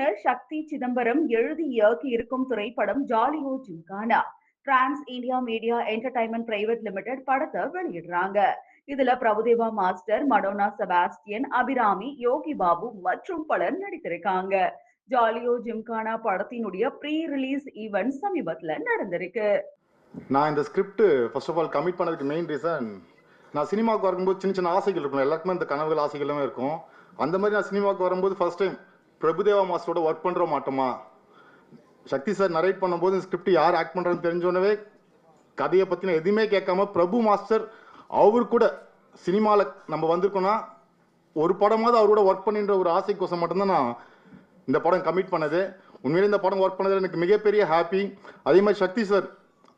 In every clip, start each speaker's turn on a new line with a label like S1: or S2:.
S1: இயக்குனர் சக்தி சிதம்பரம் எழுதி இயக்கி இருக்கும் திரைப்படம் ஜாலியோ gymkhana trans India media entertainment private limited படத்தை வெளியிடுறாங்க. இதுல பிரபுதேவா மாஸ்டர் மடோனா செபாஸ்டியன் அபிராமி யோகி பாபு மற்றும் பலர் நடித்திருக்காங்க. ஜாலியோ ஜிம்கானா படத்தினுடைய ப்ரீ ரிலீஸ் ஈவென்ட் சமீபத்துல நடந்திருக்கு.
S2: நான் இந்த script first of all commit பண்ணதுக்கு மெயின் ரீசன் நான் சினிமாவுக்கு வரும்போது சின்ன சின்ன ஆசைகள் இருக்கும். எல்லாருக்குமே இந்த கனவுகள் ஆசைகளுமே இருக்கும். அந்த மாதிரி நான் சினிமாவுக்கு வரும்போது ஃபர்ஸ்ட் டைம் பிரபுதேவா மாஸ்டரோட ஒர்க் பண்ணுற மாட்டோமா? சக்தி சார் நரேட் பண்ணும்போது இந்த ஸ்கிரிப்ட் யார் ஆக்ட் பண்ணுறான்னு தெரிஞ்சோடனே கதையை பற்றின எதுவுமே கேட்காம பிரபு மாஸ்டர் அவரு கூட சினிமாவில் நம்ம வந்திருக்கோம்னா ஒரு படமாவது அவரோட ஒர்க் பண்ணின்ற ஒரு ஆசைக்கோசம் மட்டும்தான் நான் இந்த படம் கமிட் பண்ணது. உண்மையிலே இந்த படம் ஒர்க் பண்ணதில் எனக்கு மிகப்பெரிய ஹாப்பி அதே மாதிரி சக்தி சார்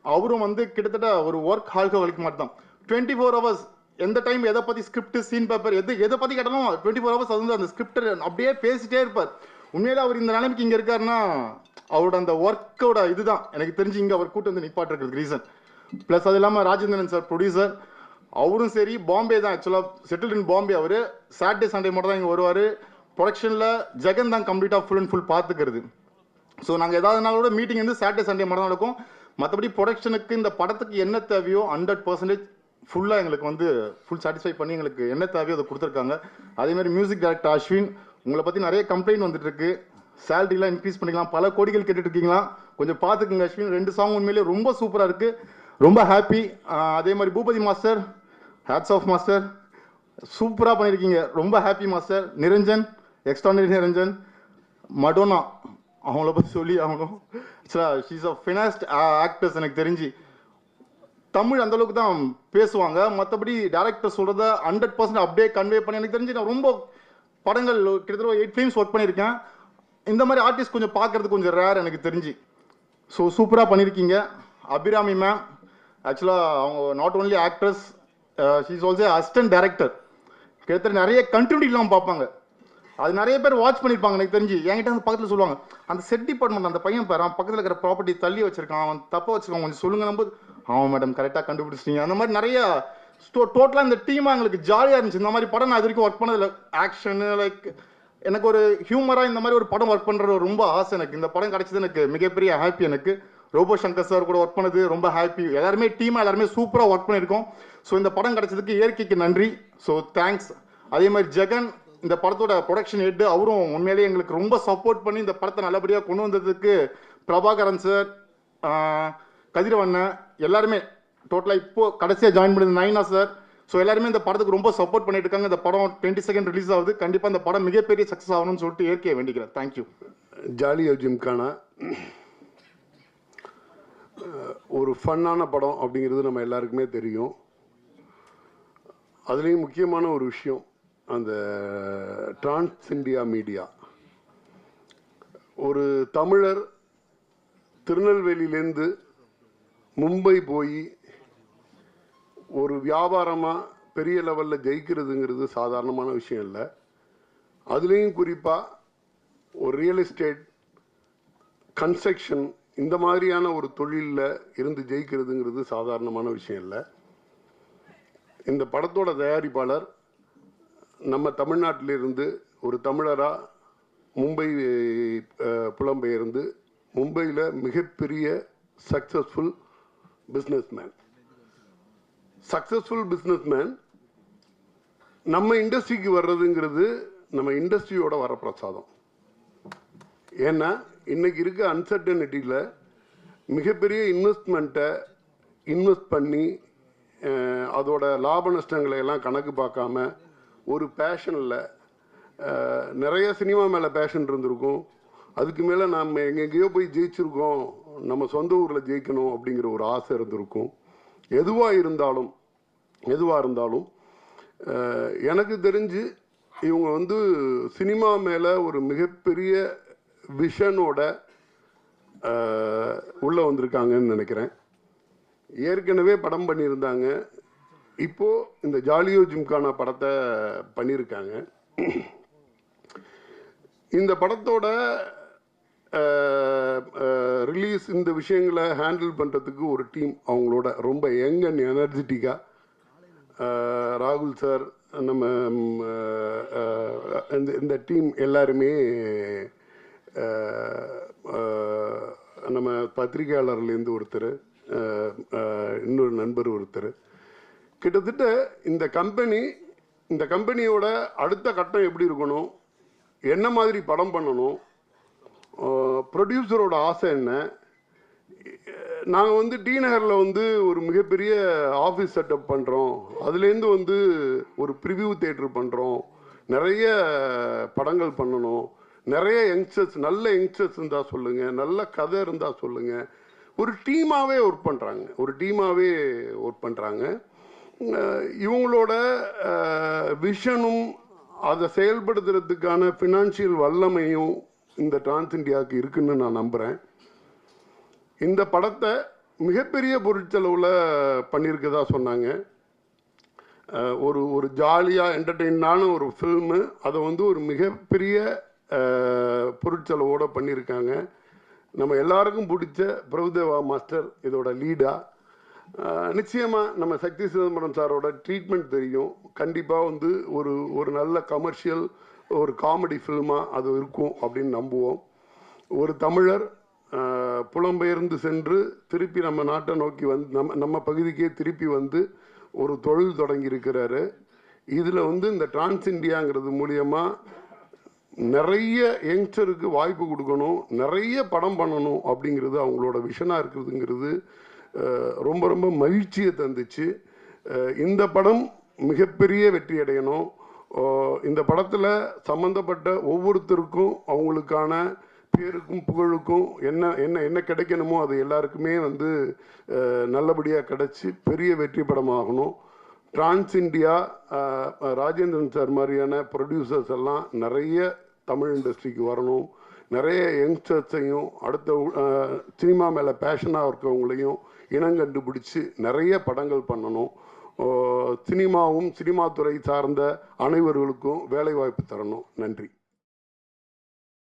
S2: அவரும் வந்து கிட்டத்தட்ட ஒரு ஒர்க் ஹால்கோவலிக் வலிக்க மாட்டோம் டுவெண்ட்டி ஃபோர் ஹவர்ஸ் எந்த டைம் எதை பற்றி ஸ்கிரிப்ட் சீன் பேப்பர் எது எதை பற்றி கேட்டாலும் டுவெண்ட்டி ஃபோர் ஹவர்ஸ் வந்து அந்த ஸ்கிரிப்டர் அப்படியே பேசிட்டே இருப்பார். உண்மையிலே அவர் இந்த நிலைமைக்கு இங்கே இருக்காருன்னா அவரோட அந்த ஒர்க்கோட இதுதான். எனக்கு தெரிஞ்சு இங்கே அவர் கூட்டு வந்து நிப்பாட்டுறதுக்கு ரீசன் ப்ளஸ் அது இல்லாமல் ராஜேந்திரன் சார் ப்ரொடியூசர் அவரும் சரி பாம்பே தான் ஆக்சுவலாக செட்டில் இன் பாம்பே அவர். சாட்டர்டே சண்டே மட்டும் தான் இங்கே வருவார். ப்ரொடக்ஷனில் ஜெகன் தான் கம்ப்ளீட்டாக ஃபுல் அண்ட் ஃபுல் பார்த்துக்கிறது. ஸோ நாங்கள் ஏதாவது நாளோட மீட்டிங் வந்து சாட்டர்டே சண்டே மட்டும் தான் நடக்கும். மற்றபடி ப்ரொடக்ஷனுக்கு இந்த படத்துக்கு என்ன தேவையோ ஹண்ட்ரட் பர்சன்டேஜ் ஃபுல்லாக எங்களுக்கு வந்து ஃபுல் சாட்டிஸ்ஃபை பண்ணி எங்களுக்கு என்ன தேவையோ அதை கொடுத்துருக்காங்க. அதே மாதிரி மியூசிக் டைரக்டர் அஸ்வின் உங்களை பற்றி நிறைய கம்ப்ளைண்ட் வந்துட்டு இருக்கு சேலரிலாம் இன்க்ரீஸ் பண்ணிக்கலாம். பல கோடிகள் கேட்டுட்டு இருக்கீங்களா கொஞ்சம் பார்த்துக்குங்க அஸ்வின். ரெண்டு சாங் உண்மையிலேயே ரொம்ப சூப்பராக இருக்குது ரொம்ப ஹாப்பி அதே மாதிரி Bhupathi master hats off master சூப்பராக பண்ணியிருக்கீங்க ரொம்ப happy master Niranjan extraordinary Niranjan. Madonna அவங்கள பற்றி சொல்லி ஆகணும். ஷீஸ் அ ஃபினாஸ்ட் ஆக்டர்ஸ் எனக்கு தெரிஞ்சு. தமிழ் அந்த அளவுக்கு தான் பேசுவாங்க. மற்றபடி டேரக்டர் சொல்கிறத ஹண்ட்ரட் பர்சன்ட் அப்படியே கன்வே பண்ணி எனக்கு தெரிஞ்சு நான் ரொம்ப படங்கள் கிட்டத்தட்ட எயிட் ஃபிலிம்ஸ் ஒர்க் பண்ணியிருக்கேன். இந்த மாதிரி ஆர்டிஸ்ட் கொஞ்சம் பார்க்கறது கொஞ்சம் ரேர் எனக்கு தெரிஞ்சு. ஸோ சூப்பராக பண்ணியிருக்கீங்க. அபிராமி மேம் ஆக்சுவலாக அவங்க not only actress she's also assistant director கிட்டத்தட்ட நிறைய கண்டினியூட்டிலாம் இல்லாமல் பார்ப்பாங்க. அது நிறைய பேர் வாட்ச் பண்ணியிருப்பாங்க எனக்கு தெரிஞ்சு. என்கிட்ட வந்து பக்கத்தில் சொல்லுவாங்க அந்த செட் டிபார்ட்மெண்ட் அந்த பையன் பாரு அவன் பக்கத்தில் இருக்கிற ப்ராப்பர்ட்டி தள்ளி வச்சிருக்கான் அவன் தப்பாக வச்சிருக்கான் கொஞ்சம் சொல்லுங்க போது ஆமாம் மேடம் கரெக்டாக கண்டுபிடிச்சிட்டீங்க. அந்த மாதிரி நிறைய டோட்டலாக இந்த டீமாக எங்களுக்கு ஜாலியாக இருந்துச்சு. இந்த மாதிரி படம் நான் இது வரைக்கும் ஒர்க் பண்ணதில்லை. ஆக்ஷனு லைக் எனக்கு ஒரு ஹியூமராக இந்த மாதிரி ஒரு படம் ஒர்க் பண்ணுற ரொம்ப ஆசை எனக்கு. இந்த படம் கிடைச்சது எனக்கு மிகப்பெரிய ஹாப்பி எனக்கு. ரோபோ சங்கர் சார் கூட ஒர்க் பண்ணது ரொம்ப ஹாப்பி எல்லாருமே டீமாக எல்லாருமே சூப்பராக ஒர்க் பண்ணியிருக்கோம். ஸோ இந்த படம் கிடைச்சதுக்கு இயற்கைக்கு நன்றி. ஸோ தேங்க்ஸ் அதே மாதிரி ஜெகன் இந்த படத்தோட ப்ரொடக்ஷன் ஹெட் அவரும் உண்மையிலேயே எங்களுக்கு ரொம்ப சப்போர்ட் பண்ணி இந்த படத்தை நல்லபடியாக கொண்டு வந்ததுக்கு பிரபாகரன் சார் கதிரவண்ணன் எல்லாருமே. டோட்டலாக இப்போ கடைசியாக ஜாயின் பண்ணது நைனா சார் ஸோ எல்லாருமே இந்த படத்துக்கு ரொம்ப சப்போர்ட் பண்ணிட்டு இருக்காங்க. இந்த படம் டுவெண்ட்டி செகண்ட் ரிலீஸ் ஆகுது. கண்டிப்பாக இந்த படம் மிகப்பெரிய சக்ஸஸ் ஆகணும்னு சொல்லிட்டு இயற்கையை வேண்டிக்கிறேன். தேங்க்யூ
S3: ஜாலியோ ஜிம்கானா ஒரு ஃபன்னான படம் அப்படிங்கிறது நம்ம எல்லாருக்குமே தெரியும். அதுலேயும் முக்கியமான ஒரு விஷயம் அந்த டிரான்ஸ் இந்தியா மீடியா ஒரு தமிழர் திருநெல்வேலியிலேருந்து மும்பை போய் ஒரு வியாபாரமாக பெரிய லெவலில் ஜெயிக்கிறதுங்கிறது சாதாரணமான விஷயம் இல்லை. அதுலேயும் குறிப்பாக ஒரு ரியல் எஸ்டேட் கன்ஸ்ட்ரக்ஷன் இந்த மாதிரியான ஒரு தொழிலில் இருந்து ஜெயிக்கிறதுங்கிறது சாதாரணமான விஷயம் இல்லை. இந்த படத்தோட தயாரிப்பாளர் நம்ம தமிழ்நாட்டிலிருந்து ஒரு தமிழராக மும்பை புலம்பெயர்ந்து மும்பையில் மிகப்பெரிய சக்ஸஸ்ஃபுல் பிஸ்னஸ்மேன் சக்ஸஸ்ஃபுல் பிஸ்னஸ்மேன் நம்ம இண்டஸ்ட்ரிக்கு வர்றதுங்கிறது நம்ம இண்டஸ்ட்ரியோட வர பிரசாதம் ஏன்னா இன்னைக்கு இருக்க அன்சர்டனிட்டியில் மிகப்பெரிய இன்வெஸ்ட்மெண்ட்டை இன்வெஸ்ட் பண்ணி அதோட லாப நஷ்டங்களை எல்லாம் கணக்கு பார்க்காம ஒரு பேஷனில் நிறைய சினிமா மேலே பேஷன் இருந்திருக்கும். அதுக்கு மேலே நம்ம எங்கெங்கேயோ போய் ஜெயிச்சிருக்கோம். நம்ம சொந்த ஊரில் ஜெயிக்கணும் அப்படிங்கிற ஒரு ஆசை இருந்திருக்கும். எதுவாக இருந்தாலும் எதுவாக இருந்தாலும் எனக்கு தெரிஞ்சு இவங்க வந்து சினிமா மேலே ஒரு மிகப்பெரிய விஷனோட உள்ளே வந்திருக்காங்கன்னு நினைக்கிறேன். ஏற்கனவே படம் பண்ணியிருந்தாங்க. இப்போ இந்த ஜாலியோ ஜிம்கானா படத்தை பண்ணியிருக்காங்க. இந்த படத்தோட ரிலீஸ் இந்த விஷயங்களை ஹேண்டில் பண்ணுறதுக்கு ஒரு டீம் அவங்களோட ரொம்ப யங் அண்ட் எனர்ஜெட்டிக்காக ராகுல் சார் நம்ம இந்த இந்த டீம் எல்லாருமே நம்ம பத்திரிகையாளர்லேருந்து ஒருத்தர் இன்னொரு நண்பர் ஒருத்தர். கிட்டத்தட்ட இந்த கம்பெனி இந்த கம்பெனியோட அடுத்த கட்டம் எப்படி இருக்கணும் என்ன மாதிரி படம் பண்ணணும் ப்ரொடியூசரோட ஆசை என்ன? நாங்கள் வந்து டி நகரில் வந்து ஒரு மிகப்பெரிய ஆஃபீஸ் செட்டப் பண்ணுறோம் அதுலேருந்து வந்து ஒரு ப்ரிவியூ தேட்டர் பண்ணுறோம் நிறைய படங்கள் பண்ணணும். நிறைய யங்ஸ்டர்ஸ் நல்ல யங்ஸ்டர்ஸ் இருந்தால் சொல்லுங்கள் நல்ல கதை இருந்தால் சொல்லுங்கள் ஒரு டீமாகவே ஒர்க் பண்ணுறாங்க ஒரு டீமாகவே ஒர்க் பண்ணுறாங்க இவங்களோட விஷனும் அதை செயல்படுத்துறதுக்கான ஃபினான்ஷியல் வல்லமையும் இந்த டிரான்ஸ் இந்தியாவுக்கு இருக்குன்னு நான் நம்புகிறேன் இந்த படத்தை மிகப்பெரிய பொருட்செலவில் பண்ணியிருக்கதா சொன்னாங்க. ஒரு ஒரு ஜாலியாக என்டர்டெயினான ஒரு ஃபில்மு அதை வந்து ஒரு மிகப்பெரிய பொருட்செலவோடு பண்ணியிருக்காங்க. நம்ம எல்லாருக்கும் பிடிச்ச பிரபுதேவா மாஸ்டர் இதோட லீடாக நிச்சயமாக நம்ம சக்தி சிதம்பரம் சாரோட ட்ரீட்மெண்ட் தெரியும். கண்டிப்பாக வந்து ஒரு ஒரு நல்ல கமர்ஷியல் ஒரு காமெடி ஃபில்மாக அது இருக்கும் அப்படின்னு நம்புவோம். ஒரு தமிழர் புலம்பெயர்ந்து சென்று திருப்பி நம்ம நாட்டை நோக்கி வந்து நம்ம நம்ம பகுதிக்கே திருப்பி வந்து ஒரு தொழில் தொடங்கி இருக்கிறாரு. இதில் வந்து இந்த டிரான்ஸ் இண்டியாங்கிறது மூலியமாக நிறைய யங்ஸ்டருக்கு வாய்ப்பு கொடுக்கணும் நிறைய படம் பண்ணணும் அப்படிங்கிறது அவங்களோட விஷனாக இருக்கிறதுங்கிறது ரொம்ப ரொம்ப மகிழ்ச்சியை தந்துச்சு. இந்த படம் மிகப்பெரிய வெற்றி அடையணும். இந்த படத்தில் சம்மந்தப்பட்ட ஒவ்வொருத்தருக்கும் அவங்களுக்கான பேருக்கும் புகழுக்கும் என்ன என்ன என்ன கிடைக்கணுமோ அது எல்லாருக்குமே வந்து நல்லபடியாக கிடைச்சி பெரிய வெற்றி படமாகணும். டிரான்ஸ் இண்டியா ராஜேந்திரன் சார் மாதிரியான ப்ரொடியூசர்ஸ் எல்லாம் நிறைய தமிழ் இண்டஸ்ட்ரிக்கு வரணும். நிறைய யங்ஸ்டர்ஸையும் அடுத்த சினிமா மேலே பேஷனாக இருக்கவங்களையும் இனம் கண்டுபிடிச்சி நிறைய படங்கள் பண்ணணும். சினிமாவும் சினிமா துறை சார்ந்த அனைவர்களுக்கும் வேலைவாய்ப்பு தரணும். நன்றி.